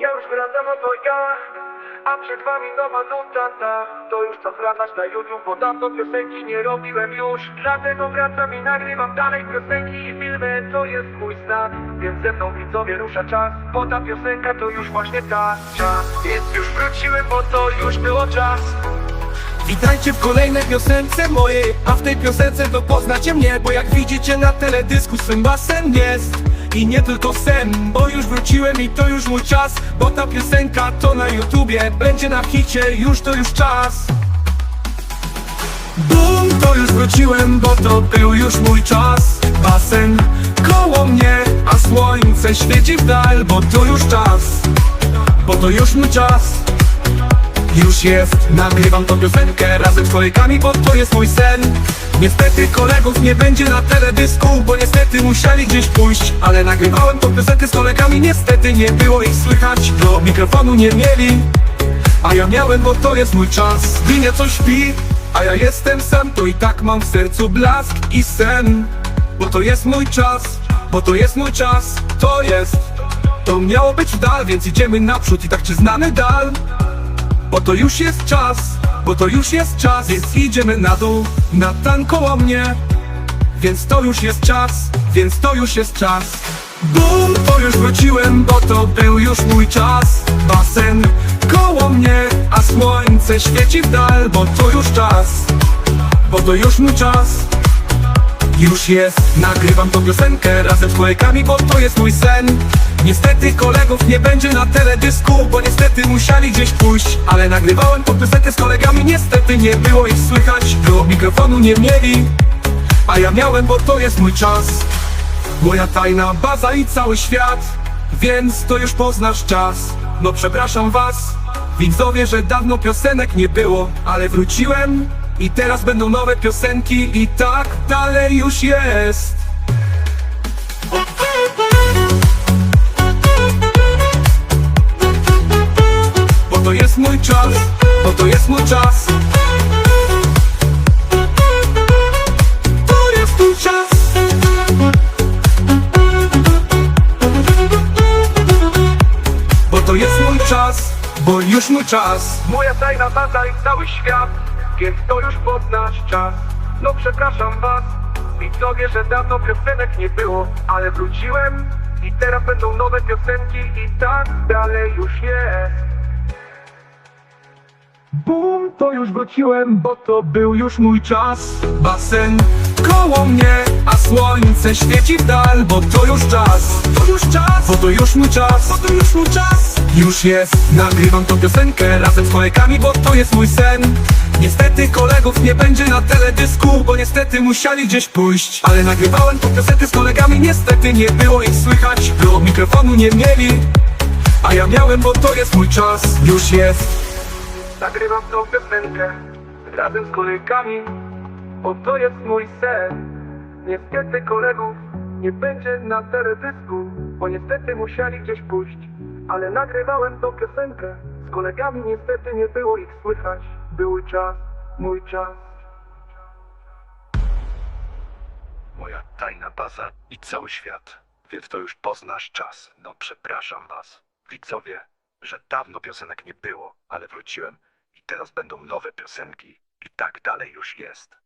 Ja już wracam, oto ja A przed wami nowa nuta ta. To już czas wracać na YouTube Bo dawno piosenki nie robiłem już. Dlatego wracam i nagrywam dalej piosenki i filmy. To jest mój stan Więc ze mną widzowie rusza czas Bo ta piosenka to już właśnie ta czas Więc już wróciłem, bo to już było czas. Witajcie w kolejnej piosence mojej A w tej piosence to poznacie mnie Bo jak widzicie na teledysku swym basen jest I nie tylko sen Bo już wróciłem i to już mój czas Bo ta piosenka to na YouTubie Będzie na hicie, już to już czas. Bum, to już wróciłem, bo to był już mój czas. Basen koło mnie, a słońce świeci w dal Bo to już czas, bo to już mój czas już jest, nagrywam tą piosenkę razem z kolegami, bo to jest mój sen. Niestety kolegów nie będzie na teledysku, bo niestety musieli gdzieś pójść. Ale nagrywałem tą piosenkę z kolegami, niestety nie było ich słychać. Do mikrofonu nie mieli, a ja miałem, bo to jest mój czas. Winie coś śpi, a ja jestem sam, to i tak mam w sercu blask i sen. Bo to jest mój czas, bo to jest mój czas, to jest. To miało być dal, więc idziemy naprzód i tak czy znamy dal bo to już jest czas, bo to już jest czas. Więc idziemy na dół, na tan koło mnie. Więc to już jest czas, więc to już jest czas. Bum, to już wróciłem, bo to był już mój czas. Basen koło mnie, a słońce świeci w dal Bo to już czas, bo to już mój czas. Już jest, nagrywam tą piosenkę razem z kolegami, bo to jest mój sen Niestety kolegów nie będzie na teledysku, bo niestety musieli gdzieś pójść. Ale nagrywałem tą piosenkę z kolegami, niestety nie było ich słychać. Było mikrofonu nie mieli, a ja miałem, bo to jest mój czas. Moja tajna baza i cały świat, więc to już poznasz czas. No przepraszam was, widzowie, że dawno piosenek nie było Ale wróciłem i teraz będą nowe piosenki i tak dalej już jest jest mój czas, bo to jest mój czas. To jest mój czas. Bo to jest mój czas, bo już mój czas. Moja tajna baza i cały świat Więc to już poznać czas. No przepraszam was Widzowie, że dawno piosenek nie było Ale wróciłem I teraz będą nowe piosenki I tak dalej już jest Bum, to już wróciłem, bo to był już mój czas. Basen koło mnie, a słońce świeci w dal Bo to już czas, to już czas Bo to już mój czas, bo to już mój czas. Już jest, nagrywam tą piosenkę razem z kolegami, bo to jest mój sen. Niestety kolegów nie będzie na teledysku, bo niestety musieli gdzieś pójść. Ale nagrywałem tą piosenkę z kolegami, niestety nie było ich słychać. Bo mikrofonu nie mieli, a ja miałem, bo to jest mój czas. Już jest Nagrywam tą piosenkę Razem z kolegami Bo to jest mój sen. Niestety kolegów Nie będzie na teledysku Bo niestety musieli gdzieś pójść. Ale nagrywałem tą piosenkę Z kolegami niestety nie było ich słychać. Był czas, mój czas. Moja tajna baza i cały świat. Więc to już poznasz czas. No przepraszam was, widzowie, że dawno piosenek nie było, ale wróciłem i teraz będą nowe piosenki i tak dalej już jest.